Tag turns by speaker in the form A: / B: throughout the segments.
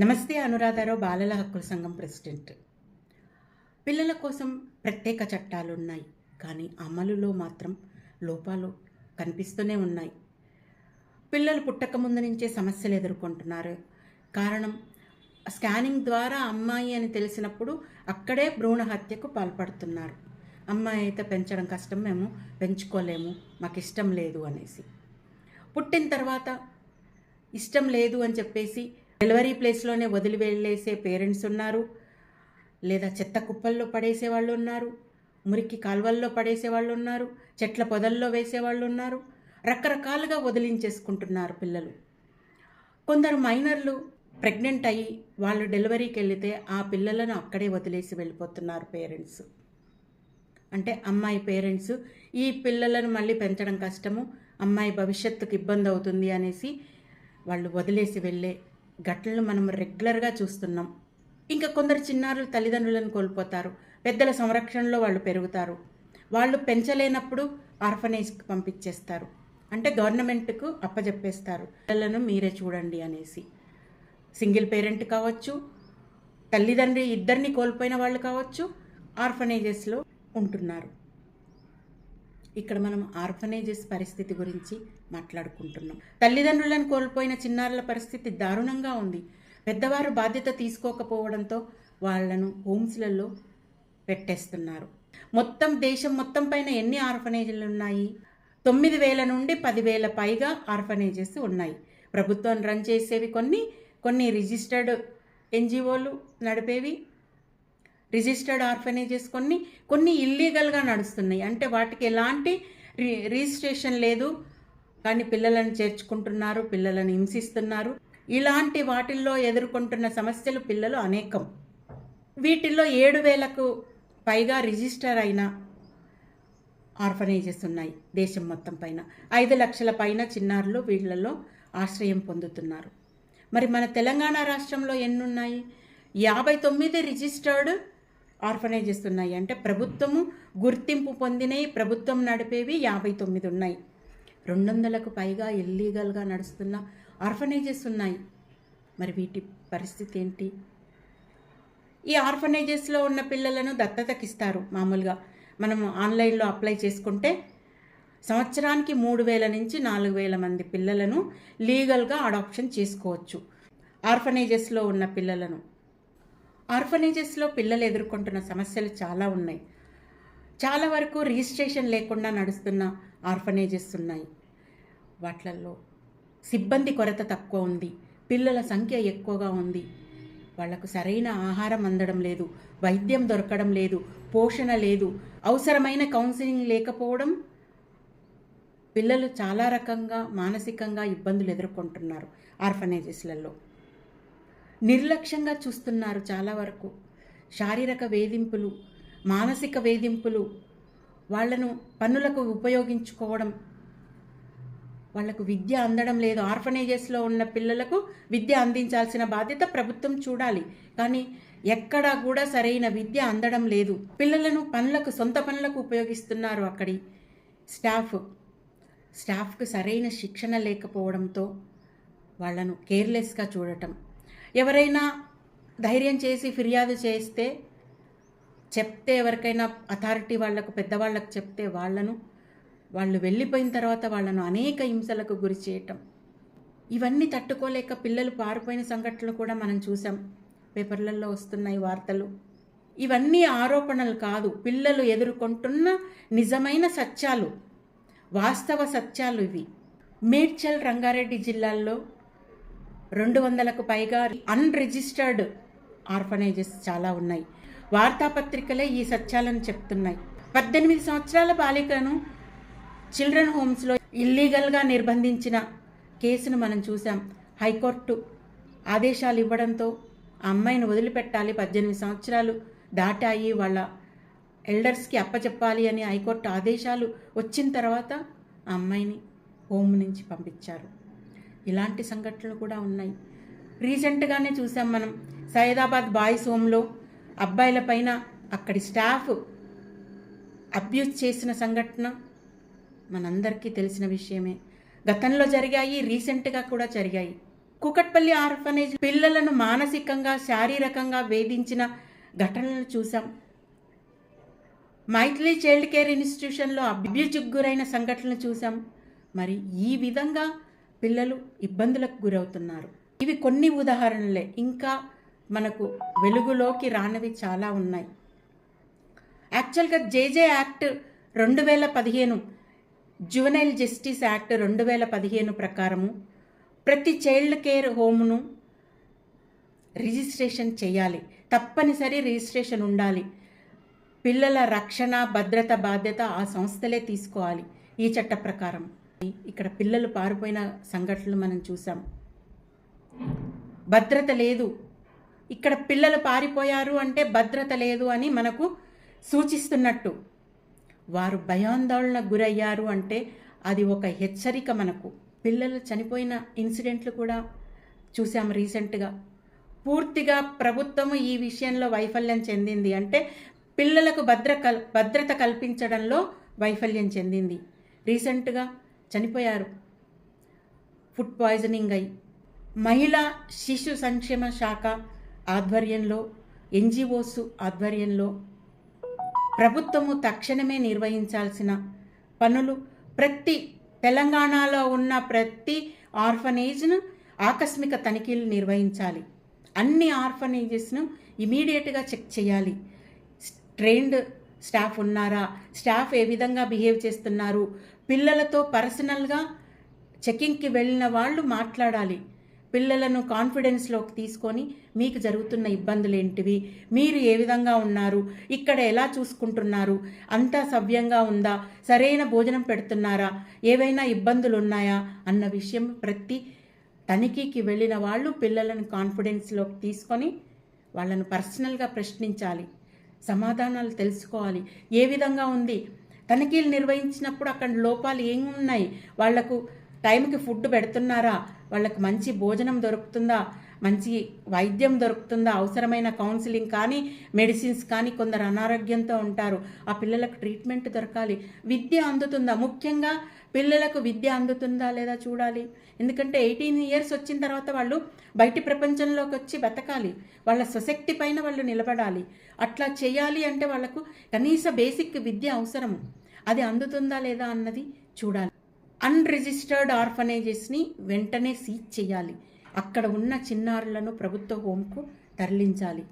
A: నమస్తే అనురాధారావు బాలల హక్కుల సంఘం ప్రెసిడెంట్. పిల్లల కోసం ప్రత్యేక చట్టాలు ఉన్నాయి కానీ అమలులో మాత్రం లోపాలు కనిపిస్తూనే ఉన్నాయి. పిల్లలు పుట్టక ముందు నుంచే సమస్యలు ఎదుర్కొంటున్నారు. కారణం స్కానింగ్ ద్వారా అమ్మాయి అని తెలిసినప్పుడు అక్కడే భ్రూణ హత్యకు పాల్పడుతున్నారు. అమ్మాయి అయితే పెంచడం కష్టం మేము పెంచుకోలేము మాకు ఇష్టం లేదు అనేసి. పుట్టిన తర్వాత ఇష్టం లేదు అని చెప్పేసి డెలివరీ ప్లేస్లోనే వదిలి వెళ్ళేసే పేరెంట్స్ ఉన్నారు. లేదా చెత్త కుప్పల్లో పడేసే వాళ్ళు ఉన్నారు. మురికి కాల్వల్లో పడేసే వాళ్ళు ఉన్నారు. చెట్ల పొదల్లో వేసే వాళ్ళు ఉన్నారు. రకరకాలుగా వదిలించేసుకుంటున్నారు పిల్లలు. కొందరు మైనర్లు ప్రెగ్నెంట్ అయ్యి వాళ్ళు డెలివరీకి వెళితే ఆ పిల్లలను అక్కడే వదిలేసి వెళ్ళిపోతున్నారు పేరెంట్స్. అంటే అమ్మాయి పేరెంట్స్ ఈ పిల్లలను మళ్ళీ పెంచడం కష్టము. అమ్మాయి భవిష్యత్తుకు ఇబ్బంది అవుతుంది అనేసి వాళ్ళు వదిలేసి వెళ్ళే ఘటనలు మనం రెగ్యులర్గా చూస్తున్నాం. ఇంకా కొందరు చిన్నారులు తల్లిదండ్రులను కోల్పోతారు. పెద్దల సంరక్షణలో వాళ్ళు పెరుగుతారు. వాళ్ళు పెంచలేనప్పుడు ఆర్ఫనేజ్కి పంపించేస్తారు. అంటే గవర్నమెంట్కు అప్పజెప్పేస్తారు. పిల్లలను మీరే చూడండి అనేసి. సింగిల్ పేరెంట్ కావచ్చు తల్లిదండ్రి ఇద్దరిని కోల్పోయిన వాళ్ళు కావచ్చు ఆర్ఫనేజెస్లో ఉంటున్నారు. ఇక్కడ మనం ఆర్ఫనేజెస్ పరిస్థితి గురించి మాట్లాడుకుంటున్నాం. తల్లిదండ్రులను కోల్పోయిన చిన్నారుల పరిస్థితి దారుణంగా ఉంది. పెద్దవారు బాధ్యత తీసుకోకపోవడంతో వాళ్ళను హోమ్స్లలో పెట్టేస్తున్నారు. మొత్తం దేశం మొత్తం పైన ఎన్ని ఆర్ఫనేజ్లు ఉన్నాయి? తొమ్మిది వేల నుండి పదివేల పైగా ఆర్ఫనేజెస్ ఉన్నాయి. ప్రభుత్వం రన్ చేసేవి కొన్ని కొన్ని రిజిస్టర్డ్ ఎన్జిఓలు నడిపేవి రిజిస్టర్డ్ ఆర్ఫనేజెస్ కొన్ని కొన్ని ఇల్లీగల్గా నడుస్తున్నాయి. అంటే వాటికి ఎలాంటి రి రిజిస్ట్రేషన్ లేదు. కానీ పిల్లలను చేర్చుకుంటున్నారు పిల్లలను హింసిస్తున్నారు. ఇలాంటి వాటిల్లో ఎదుర్కొంటున్న సమస్యలు పిల్లలు అనేకం. వీటిల్లో ఏడు వేలకు పైగా రిజిస్టర్ అయిన ఆర్ఫనేజెస్ ఉన్నాయి దేశం మొత్తం పైన. ఐదు లక్షల పైన చిన్నారులు వీళ్ళలో ఆశ్రయం పొందుతున్నారు. మరి మన తెలంగాణ రాష్ట్రంలో ఎన్నున్నాయి? యాభై తొమ్మిది రిజిస్టర్డ్ ఆర్ఫనైజెస్ ఉన్నాయి అంటే ప్రభుత్వము గుర్తింపు పొందినవి ప్రభుత్వం నడిపేవి యాభై తొమ్మిది ఉన్నాయి రెండు వందలకు పైగా ఇల్లీగల్గా నడుస్తున్న ఆర్ఫనైజెస్ ఉన్నాయి మరి వీటి పరిస్థితి ఏంటి ఈ ఆర్ఫనైజెస్లో ఉన్న పిల్లలను దత్తతకిస్తారు మామూలుగా. మనం ఆన్లైన్లో అప్లై చేసుకుంటే సంవత్సరానికి మూడు వేల నుంచి నాలుగు వేల మంది పిల్లలను లీగల్గా అడాప్షన్ చేసుకోవచ్చు. ఆర్ఫనైజెస్లో ఉన్న పిల్లలను. ఆర్ఫనేజెస్లో పిల్లలు ఎదుర్కొంటున్న సమస్యలు చాలా ఉన్నాయి. చాలా వరకు రిజిస్ట్రేషన్ లేకుండా నడుస్తున్న ఆర్ఫనేజెస్ ఉన్నాయి. వాట్లల్లో సిబ్బంది కొరత తక్కువ ఉంది. పిల్లల సంఖ్య ఎక్కువగా ఉంది. వాళ్ళకు సరైన ఆహారం అందడం లేదు. వైద్యం దొరకడం లేదు. పోషణ లేదు. అవసరమైన కౌన్సిలింగ్ లేకపోవడం పిల్లలు చాలా రకంగా మానసికంగా ఇబ్బందులు ఎదుర్కొంటున్నారు ఆర్ఫనేజెస్లలో. నిర్లక్ష్యంగా చూస్తున్నారు చాలా వరకు. శారీరక వేధింపులు మానసిక వేధింపులు వాళ్ళను పనులకు ఉపయోగించుకోవడం వాళ్ళకు విద్య అందడం లేదు. ఆర్ఫనేజెస్లో ఉన్న పిల్లలకు విద్య అందించాల్సిన బాధ్యత ప్రభుత్వం చూడాలి. కానీ ఎక్కడా కూడా సరైన విద్య అందడం లేదు. పిల్లలను పనులకు సొంత పనులకు ఉపయోగిస్తున్నారు అక్కడి స్టాఫ్. స్టాఫ్కు సరైన శిక్షణ లేకపోవడంతో వాళ్ళను కేర్లెస్గా చూడటం. ఎవరైనా ధైర్యం చేసి ఫిర్యాదు చేస్తే చెప్తే ఎవరికైనా అథారిటీ వాళ్ళకు పెద్దవాళ్ళకు చెప్తే వాళ్ళను వాళ్ళు వెళ్ళిపోయిన తర్వాత వాళ్ళను అనేక హింసలకు గురి చేయటం. ఇవన్నీ తట్టుకోలేక పిల్లలు పారిపోయిన సంఘటనలు కూడా మనం చూసాం. పేపర్లలో వస్తున్నాయి వార్తలు. ఇవన్నీ ఆరోపణలు కాదు. పిల్లలు ఎదుర్కొంటున్న నిజమైన సత్యాలు. వాస్తవ సత్యాలు ఇవి. మేడ్చల్ రంగారెడ్డి జిల్లాల్లో రెండు వందలకు పైగా అన్రిజిస్టర్డ్ ఆర్ఫనైజెస్ చాలా ఉన్నాయి. వార్తాపత్రికలే ఈ సత్యాలను చెప్తున్నాయి. పద్దెనిమిది సంవత్సరాల బాలికను చిల్డ్రన్ హోమ్స్లో ఇల్లీగల్గా నిర్బంధించిన కేసును మనం చూసాం హైకోర్టు ఆదేశాలు ఇవ్వడంతో ఆ అమ్మాయిని వదిలిపెట్టాలి. పద్దెనిమిది సంవత్సరాలు దాటాయి. వాళ్ళ ఎల్డర్స్కి అప్పచెప్పాలి అని హైకోర్టు ఆదేశాలు వచ్చిన తర్వాత ఆ అమ్మాయిని హోమ్ నుంచి పంపించారు. ఇలాంటి సంఘటనలు కూడా ఉన్నాయి. రీసెంట్గానే చూసాం మనం. సైదాబాద్ బాయ్స్ హోమ్లో అబ్బాయిల పైన అక్కడి స్టాఫ్ అబ్యూజ్ చేసిన సంఘటన మనందరికీ తెలిసిన విషయమే. గతంలో జరిగాయి రీసెంట్గా కూడా జరిగాయి. కూకట్పల్లి ఆర్ఫనేజ్ పిల్లలను మానసికంగా శారీరకంగా వేధించిన ఘటనలు చూసాం. మైథిలీ చైల్డ్ కేర్ ఇన్స్టిట్యూషన్లో అభ్యుచికి గురైన సంఘటనలు చూసాం. మరి ఈ విధంగా పిల్లలు ఇబ్బందులకు గురవుతున్నారు. ఇవి కొన్ని ఉదాహరణలే. ఇంకా మనకు వెలుగులోకి రానివి చాలా ఉన్నాయి. యాక్చువల్గా జేజే యాక్ట్ రెండు వేల పదిహేను జువెనైల్ జస్టిస్ యాక్ట్ రెండు వేల పదిహేను ప్రకారము ప్రతి చైల్డ్ కేర్ హోమ్ను రిజిస్ట్రేషన్ చేయాలి. తప్పనిసరి రిజిస్ట్రేషన్ ఉండాలి. పిల్లల రక్షణ భద్రత బాధ్యత ఆ సంస్థలే తీసుకోవాలి ఈ చట్ట ప్రకారం ఇక్కడ పిల్లలు పారిపోయిన సంఘటనలు మనం చూసాం. భద్రత లేదు. ఇక్కడ పిల్లలు పారిపోయారు అంటే భద్రత లేదు అని మనకు సూచిస్తున్నట్టు. వారు భయాందోళనకు గురయ్యారు అంటే అది ఒక హెచ్చరిక మనకు. పిల్లలు చనిపోయిన ఇన్సిడెంట్లు కూడా చూసాం రీసెంట్గా. పూర్తిగా ప్రభుత్వం ఈ విషయంలో వైఫల్యం చెందింది అంటే పిల్లలకు భద్ర కల్ భద్రత కల్పించడంలో వైఫల్యం చెందింది. రీసెంట్గా చనిపోయారు. ఫుడ్ పాయిజనింగ్ అయి మహిళా శిశు సంక్షేమ శాఖ ఆధ్వర్యంలో ఎన్జిఓస్ ఆధ్వర్యంలో ప్రభుత్వము తక్షణమే నిర్వహించాల్సిన పనులు ప్రతి తెలంగాణలో ఉన్న ప్రతి ఆర్ఫనేజ్ను ఆకస్మిక తనిఖీలు నిర్వహించాలి. అన్ని ఆర్ఫనేజెస్ను ఇమీడియట్గా చెక్ చేయాలి. ట్రైన్డ్ స్టాఫ్ ఉన్నారా? స్టాఫ్ ఏ విధంగా బిహేవ్ చేస్తున్నారు? పిల్లలతో పర్సనల్గా చెకింగ్కి వెళ్ళిన వాళ్ళు మాట్లాడాలి. పిల్లలను కాన్ఫిడెన్స్లోకి తీసుకొని మీకు జరుగుతున్న ఇబ్బందులు ఏంటివి మీరు ఏ విధంగా ఉన్నారు? ఇక్కడ ఎలా చూసుకుంటున్నారు? అంతా సవ్యంగా ఉందా? సరైన భోజనం పెడుతున్నారా? ఏవైనా ఇబ్బందులు ఉన్నాయా అన్న విషయం ప్రతి తనిఖీకి వెళ్ళిన వాళ్ళు పిల్లలను కాన్ఫిడెన్స్లోకి తీసుకొని వాళ్ళను పర్సనల్గా ప్రశ్నించాలి. సమాధానాలు తెలుసుకోవాలి. ఏ విధంగా ఉంది? తనిఖీలు నిర్వహించినప్పుడు అక్కడ లోపాలు ఏమి ఉన్నాయి వాళ్ళకు టైంకి ఫుడ్ పెడుతున్నారా? వాళ్ళకి మంచి భోజనం దొరుకుతుందా? మంచి వైద్యం దొరుకుతుందా? అవసరమైన కౌన్సిలింగ్ కానీ మెడిసిన్స్ కానీ కొందరు అనారోగ్యంతో ఉంటారు. ఆ పిల్లలకు ట్రీట్మెంట్ దొరకాలి. విద్య అందుతుందా? ముఖ్యంగా పిల్లలకు విద్య అందుతుందా లేదా చూడాలి. ఎందుకంటే ఎయిటీన్ ఇయర్స్ వచ్చిన తర్వాత వాళ్ళు బయటి ప్రపంచంలోకి వచ్చి బతకాలి. వాళ్ళ సొసైటీ పైన వాళ్ళు నిలబడాలి. అట్లా చేయాలి అంటే వాళ్ళకు కనీస బేసిక్ విద్య అవసరము. అది అందుతుందా లేదా అన్నది చూడాలి. అన్రిజిస్టర్డ్ ఆర్ఫనేజెస్ని వెంటనే సీజ్ చేయాలి. అక్కడ ఉన్న చిన్నారులను ప్రభుత్వ హోంకు తరలించాలి.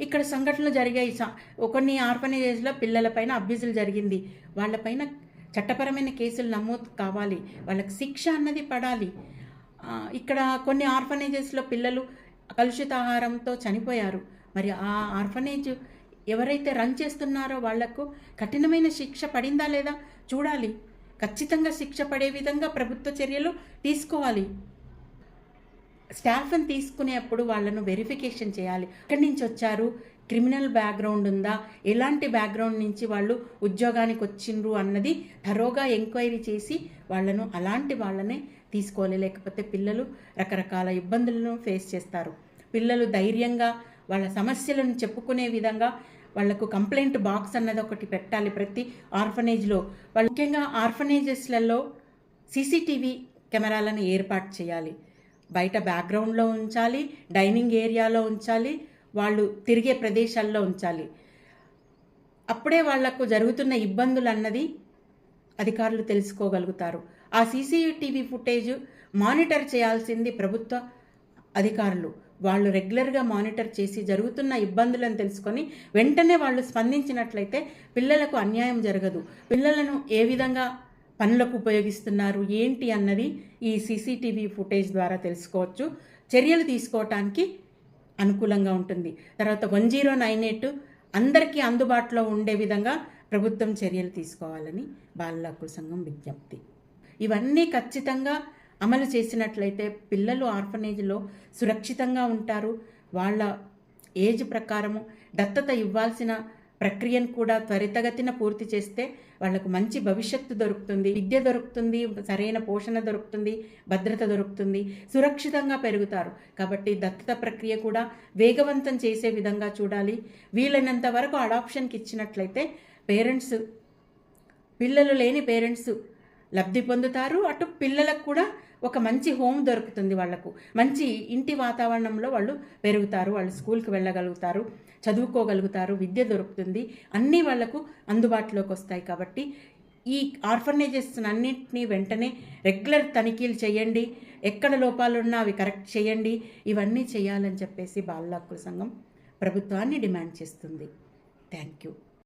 A: ఇక్కడ సంఘటనలు జరిగాయి. కొన్ని ఆర్ఫనేజెస్లో పిల్లలపైన అభ్యసులు జరిగింది. వాళ్ళపైన చట్టపరమైన కేసులు నమోదు కావాలి. వాళ్ళకి శిక్ష అన్నది పడాలి. ఇక్కడ కొన్ని ఆర్ఫనేజెస్లో పిల్లలు కలుషిత ఆహారంతో చనిపోయారు. మరి ఆ ఆర్ఫనేజ్ ఎవరైతే రన్ చేస్తున్నారో వాళ్ళకు కఠినమైన శిక్ష పడిందా లేదా చూడాలి. ఖచ్చితంగా శిక్ష పడే విధంగా ప్రభుత్వ చర్యలు తీసుకోవాలి. స్టాఫ్ని తీసుకునేప్పుడు వాళ్ళను వెరిఫికేషన్ చేయాలి. ఎక్కడి నుంచి వచ్చారు? క్రిమినల్ బ్యాక్గ్రౌండ్ ఉందా? ఎలాంటి బ్యాక్గ్రౌండ్ నుంచి వాళ్ళు ఉద్యోగానికి వచ్చిండ్రు అన్నది థరోగా ఎంక్వైరీ చేసి వాళ్ళను అలాంటి వాళ్ళనే తీసుకోవాలి. లేకపోతే పిల్లలు రకరకాల ఇబ్బందులను ఫేస్ చేస్తారు. పిల్లలు ధైర్యంగా వాళ్ళ సమస్యలను చెప్పుకునే విధంగా వాళ్ళకు కంప్లైంట్ బాక్స్ అన్నది ఒకటి పెట్టాలి ప్రతి ఆర్ఫనేజ్లో వాళ్ళు ముఖ్యంగా ఆర్ఫనేజెస్లలో సీసీటీవీ కెమెరాలను ఏర్పాటు చేయాలి. బయట బ్యాక్గ్రౌండ్లో ఉంచాలి డైనింగ్ ఏరియాలో ఉంచాలి వాళ్ళు తిరిగే ప్రదేశాల్లో ఉంచాలి. అప్పుడే వాళ్ళకు జరుగుతున్న ఇబ్బందులు అన్నది అధికారులు తెలుసుకోగలుగుతారు. ఆ సీసీటీవీ ఫుటేజ్ మానిటర్ చేయాల్సింది ప్రభుత్వ అధికారులు. వాళ్ళు రెగ్యులర్గా మానిటర్ చేసి జరుగుతున్న ఇబ్బందులను తెలుసుకొని వెంటనే వాళ్ళు స్పందించినట్లయితే పిల్లలకు అన్యాయం జరగదు. పిల్లలను ఏ విధంగా పనులకు ఉపయోగిస్తున్నారు ఏంటి అన్నది ఈ సీసీటీవీ ఫుటేజ్ ద్వారా తెలుసుకోవచ్చు. చర్యలు తీసుకోవటానికి అనుకూలంగా ఉంటుంది. తర్వాత వన్ జీరో నైన్ ఎయిట్ అందరికీ అందుబాటులో ఉండే విధంగా ప్రభుత్వం చర్యలు తీసుకోవాలని బాలల హక్కుల సంఘం విజ్ఞప్తి. ఇవన్నీ ఖచ్చితంగా అమలు చేసినట్లయితే పిల్లలు ఆర్ఫనేజ్లో సురక్షితంగా ఉంటారు. వాళ్ళ ఏజ్ ప్రకారము దత్తత ఇవ్వాల్సిన ప్రక్రియను కూడా త్వరితగతిన పూర్తి చేస్తే వాళ్ళకు మంచి భవిష్యత్తు దొరుకుతుంది. విద్య దొరుకుతుంది సరైన పోషణ దొరుకుతుంది భద్రత దొరుకుతుంది సురక్షితంగా పెరుగుతారు. కాబట్టి దత్తత ప్రక్రియ కూడా వేగవంతం చేసే విధంగా చూడాలి. వీలైనంత వరకు అడాప్షన్కి ఇచ్చినట్లయితే పేరెంట్స్ పిల్లలు లేని పేరెంట్స్ లబ్ధి పొందుతారు. అటు పిల్లలకు కూడా ఒక మంచి హోమ్ దొరుకుతుంది వాళ్ళకు మంచి ఇంటి వాతావరణంలో వాళ్ళు పెరుగుతారు వాళ్ళు స్కూల్కి వెళ్ళగలుగుతారు చదువుకోగలుగుతారు విద్య దొరుకుతుంది. అన్నీ వాళ్ళకు అందుబాటులోకి వస్తాయి కాబట్టి ఈ ఆర్ఫనేజెస్ అన్నింటినీ వెంటనే రెగ్యులర్ తనిఖీలు చేయండి. ఎక్కడ లోపాలు ఉన్నా అవి కరెక్ట్ చేయండి. ఇవన్నీ చేయాలని చెప్పేసి బాల హక్కుల సంఘం ప్రభుత్వాన్ని డిమాండ్ చేస్తుంది. Thank you.